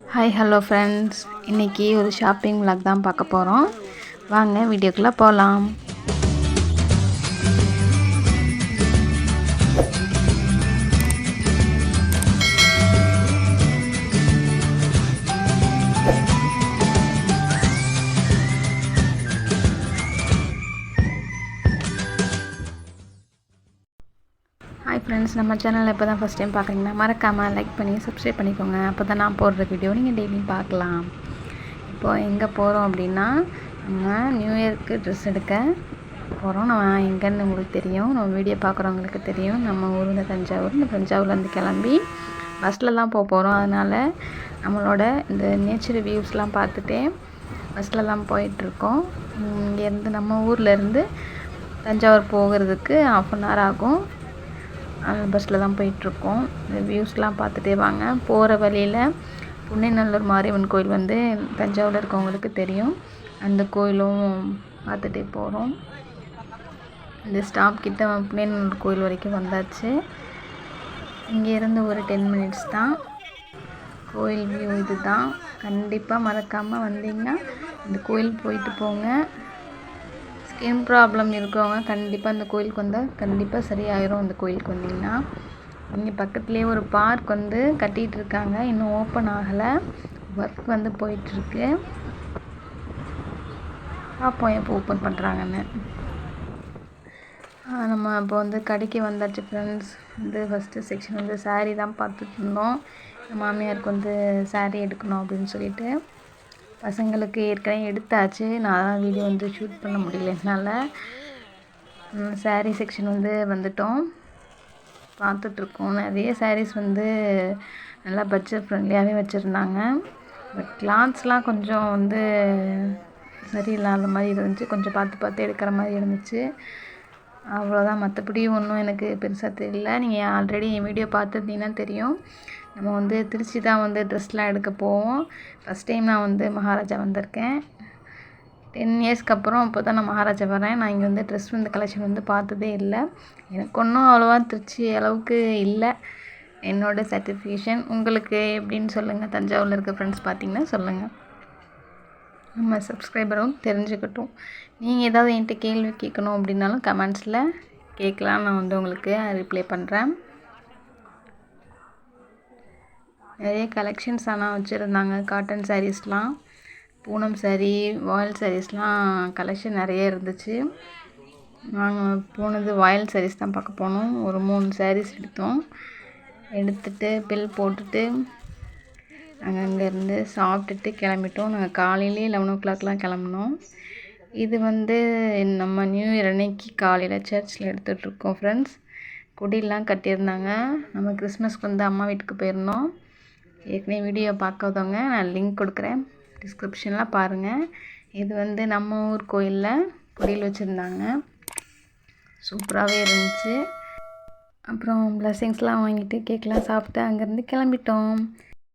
Hi hello friends இன்றைக்கி ஒரு shopping vlog தான் பார்க்க போகிறோம் வாங்க வீடியோக்குள்ளே போகலாம் ஃப்ரெண்ட்ஸ் நம்ம சேனலில் இப்போ தான் ஃபஸ்ட் டைம் பார்க்குறீங்கன்னா மறக்காமல் லைக் பண்ணி சப்ஸ்கிரைப் பண்ணிக்கோங்க. அப்போ தான் நான் போடுற வீடியோ நீங்கள் டெய்லியும் பார்க்கலாம். இப்போது எங்கே போகிறோம் அப்படின்னா நம்ம நியூ இயர்க்கு ட்ரெஸ் எடுக்க போகிறோம் நம்ம எங்கேன்னு உங்களுக்கு தெரியும். நம்ம வீடியோ பார்க்குறவங்களுக்கு தெரியும். நம்ம ஊர் இந்த தஞ்சாவூர் இந்த தஞ்சாவூர்லேருந்து கிளம்பி பஸ்ஸில் தான் போக போகிறோம் அதனால் நம்மளோட இந்த நேச்சர் வியூஸ்லாம் பார்த்துட்டே பஸ்ஸில் தான் போயிட்டுருக்கோம் இங்கேருந்து நம்ம ஊர்லேருந்து தஞ்சாவூர் போகிறதுக்கு ஆஃப் அன் ஹவர் ஆகும். பஸ்ஸில் தான் போயிட்டுருக்கோம். வியூஸ்லாம் பார்த்துட்டே வாங்க. போகிற வழியில் புன்னைநல்லூர் மாரியம்மன் கோயில் வந்து தஞ்சாவூரில் இருக்கவங்களுக்கு தெரியும். அந்த கோயிலும் பார்த்துட்டே போகிறோம் இந்த ஸ்டாப் கிட்ட புன்னைநல்லூர் கோயில் வரைக்கும் வந்தாச்சு. இங்கேருந்து ஒரு டென் மினிட்ஸ் தான். கோயில் வியூ இது தான் கண்டிப்பாக மறக்காமல் வந்தீங்கன்னா இந்த கோயில் போயிட்டு போங்க. ஸ்கின் ப்ராப்ளம் இருக்கவங்க கண்டிப்பாக இந்த கோயிலுக்கு வந்தால் கண்டிப்பாக சரியாயிரும் இந்த கோயிலுக்கு வந்தீங்கன்னா. இங்கே பக்கத்துலேயே ஒரு பார்க் வந்து கட்டிகிட்டு இருக்காங்க. இன்னும் ஓப்பன் ஆகலை. ஒர்க் வந்து போயிட்டுருக்கு பார்ப்போம் எப்போ ஓப்பன் பண்ணுறாங்கன்னு நம்ம இப்போ வந்து கடைக்கு வந்தாச்சு ஃப்ரெண்ட்ஸ் வந்து ஃபஸ்ட்டு செக்ஷன் வந்து சாரீ தான் பார்த்துட்டு இருந்தோம். என் மாமியாருக்கு வந்து சாரீ எடுக்கணும் அப்படின்னு சொல்லிட்டு. பசங்களுக்கு ஏற்கனவே எடுத்தாச்சு. நான் வீடியோ வந்து ஷூட் பண்ண முடியல என்னால். செக்ஷன் வந்து வந்துட்டோம். பார்த்துட்ருக்கோம். நிறைய சாரீஸ் வந்து நல்லா பட்ஜெட் ஃப்ரெண்ட்லியாகவே வச்சுருந்தாங்க. பட் கிளாத்ஸ்லாம் கொஞ்சம் வந்து சரியில்லாத மாதிரி இருந்துச்சு. கொஞ்சம் பார்த்து பார்த்து எடுக்கிற மாதிரி இருந்துச்சு. அவ்வளோதான். மற்றபடி ஒன்றும் எனக்கு பெருசாக தெரியல. நீங்கள் ஆல்ரெடி என் வீடியோ பார்த்துருந்தீங்கன்னா தெரியும். நம்ம வந்து திருச்சி தான் வந்து ட்ரெஸ்லாம் எடுக்க போவோம். ஃபஸ்ட் டைம் நான் வந்து மகாராஜா வந்திருக்கேன். டென் இயர்ஸ்க்கு அப்புறம் அப்போ தான் நான் மகாராஜா வரேன் நான் இங்கே வந்து ட்ரெஸ் வந்து கலெக்ஷன் வந்து பார்த்ததே இல்லை. எனக்கு ஒன்றும் அவ்வளோவா திருச்சி அளவுக்கு இல்லை. என்னோடய சர்டிஃபிகேஷன் உங்களுக்கு எப்படின்னு சொல்லுங்கள் தஞ்சாவூரில் இருக்க ஃப்ரெண்ட்ஸ் பார்த்தீங்கன்னா சொல்லுங்கள் நம்ம சப்ஸ்கிரைபரும் தெரிஞ்சுக்கட்டும். நீங்கள் ஏதாவது என்கிட்ட கேள்வி கேட்கணும் அப்படின்னாலும் கமெண்ட்ஸில் கேட்கலாம். நான் வந்து உங்களுக்கு ரிப்ளை பண்ணுறேன் நிறைய கலெக்ஷன்ஸ் ஆனால் வச்சுருந்தாங்க. காட்டன் சாரீஸ்லாம் பூனம் சாரீ வாயில் சாரீஸ்லாம் கலெக்ஷன் நிறைய இருந்துச்சு. நாங்கள் போனது வாயில் சாரீஸ் தான் பார்க்க போனோம். ஒரு மூணு சாரீஸ் எடுத்தோம். எடுத்துகிட்டு பில் போட்டுட்டு அங்கேருந்து சாப்பிட்டுட்டு கிளம்பிட்டோம். நாங்கள் காலையிலேயே லெவன் ஓ கிளாக்லாம் கிளம்புனோம். இது வந்து நம்ம நியூ இயர் அன்னைக்கு காலையில் சர்ச்சில் எடுத்துகிட்ருக்கோம் ஃப்ரெண்ட்ஸ் குடிலாம் கட்டியிருந்தாங்க. நம்ம கிறிஸ்மஸ்க்கு வந்து அம்மா வீட்டுக்கு போயிருந்தோம். ஏற்கனவே வீடியோ பார்க்காதவங்க நான் லிங்க் கொடுக்குறேன். டிஸ்கிரிப்ஷனில் பாருங்கள் இது வந்து நம்ம ஊர் கோயிலில் குடியில் வச்சுருந்தாங்க. சூப்பராகவே இருந்துச்சு. அப்புறம் பிளஸ்ஸிங்ஸ்லாம் வாங்கிட்டு கேக்லாம் சாப்பிட்டு அங்கேருந்து கிளம்பிட்டோம்.